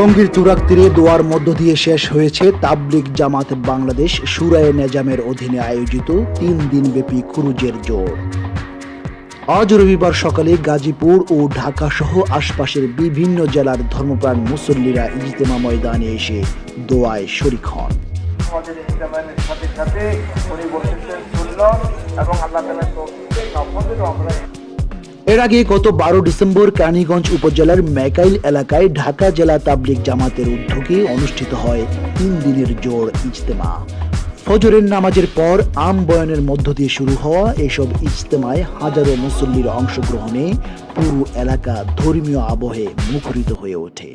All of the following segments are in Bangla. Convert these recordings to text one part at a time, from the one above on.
টঙ্গীর চুরাক তীরে দোয়ার মধ্য দিয়ে শেষ হয়েছে তাবলিগ জামাত বাংলাদেশ সুরায় নেজামের অধীনে আয়োজিত তিন দিনব্যাপী ক্রুজের জোর আজ রবিবার সকালে গাজীপুর ও ঢাকা সহ আশপাশের বিভিন্ন জেলার ধর্মপ্রাণ মুসল্লিরা ইজতেমা ময়দানে এসে দোয়ায় শরিক হন। এর আগে গত বারো ডিসেম্বর কানীগঞ্জ উপজেলার মেকাইল এলাকায় ঢাকা জেলা তাবলিগ জামাতের উদ্যোগে অনুষ্ঠিত হয় তিন দিনের জোর ইজতেমা। ফজরের নামাজের পর আম বয়ানের মধ্য দিয়ে শুরু হওয়া এসব ইজতেমায় হাজারো মুসল্লির অংশগ্রহণে পুরো এলাকা ধর্মীয় আবহে মুখরিত হয়ে ওঠে।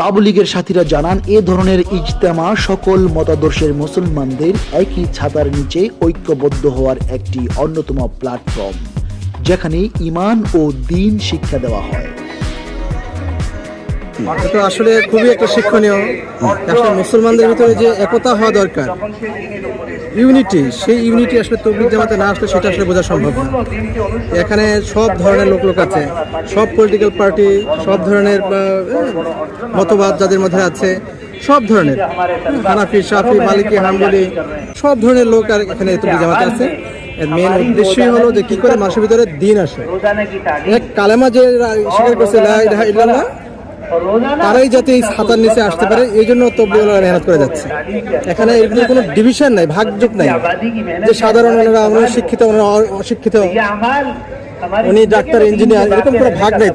তাবলিগের সাথীরা জানান, এ ধরনের ইজতেমা সকল মতাদর্শের মুসলমানদের একই ছাতার নিচে ঐক্যবদ্ধ হওয়ার একটি অন্যতম প্ল্যাটফর্ম যেখানে ইমান ও দিন শিক্ষা দেওয়া হয়। এটা আসলে খুবই একটা শিক্ষণীয়। মুসলমানদের ভিতরে যে একতা হওয়া দরকার। ইউনিটি, সেই ইউনিটি আসলে তবলিক জামাতে না আসলে সেটা আসলে বোঝা সম্ভব না। এখানে সব ধরনের লোক লোক আছে, সব পলিটিক্যাল পার্টি সব ধরনের মতবাদ যাদের মধ্যে আছে, সব ধরনের। হানাফি সাফি মালিকি, হামবলি, সব ধরনের লোক আর এখানে তবলিক জামাতে আছে। এর মেন উদ্দেশ্যই হলো যে কি করে মানুষের ভিতরে দিন আসে। এক কালেমা যে স্বীকার করছে তারাই যাতে এই সাঁতার নিচে আসতে পারে, এই জন্য তবলিওয়ালারা মেহনত করে যাচ্ছে। এখানে এগুলো কোনো ডিভিশন নাই, ভাগযোগ নাই। যে সাধারণ ওনারা ওনারা শিক্ষিত, ওনারা অশিক্ষিত, উনি ডাক্তার, ইঞ্জিনিয়ার, এরকম কোনো ভাগ নেই।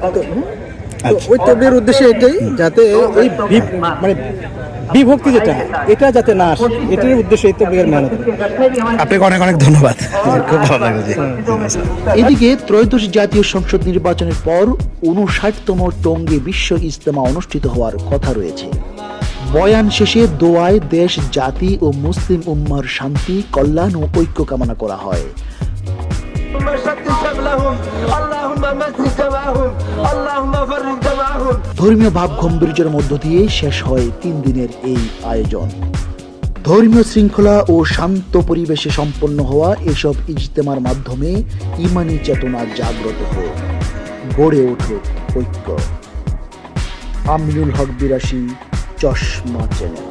ওই তব্যের উদ্দেশ্যে এটাই যাতে ওই মানে বিভক্তি যেটা এটা যাতে না আসে এটার উদ্দেশ্য এই তবলিগের মেহনত আপনাকে অনেক অনেক ধন্যবাদ খুব ভালো লাগলো জি এদিকে ত্রয়োদশ জাতীয় সংসদ নির্বাচনের পর উনষাটতম টঙ্গী বিশ্ব ইজতেমা অনুষ্ঠিত হওয়ার কথা রয়েছে বয়ান শেষে দোয়ায় দেশ জাতি ও মুসলিম উম্মার শান্তি কল্যাণ ও ঐক্য কামনা করা হয় اللهم شتت شملهم اللهم مزق جمعهم اللهم فرق جمعهم ধর্মীয় ভাব গম্ভীর্যের মধ্য দিয়ে শেষ হয় তিন দিনের এই আয়োজন। ধর্মীয় শৃঙ্খলা ও শান্ত পরিবেশে সম্পন্ন হওয়া এসব ইজতেমার মাধ্যমে ইমানি চেতনা জাগ্রত হোক গড়ে উঠুক ঐক্য। আমিনুল হক বিরাশি, চশমা চ্যানেল।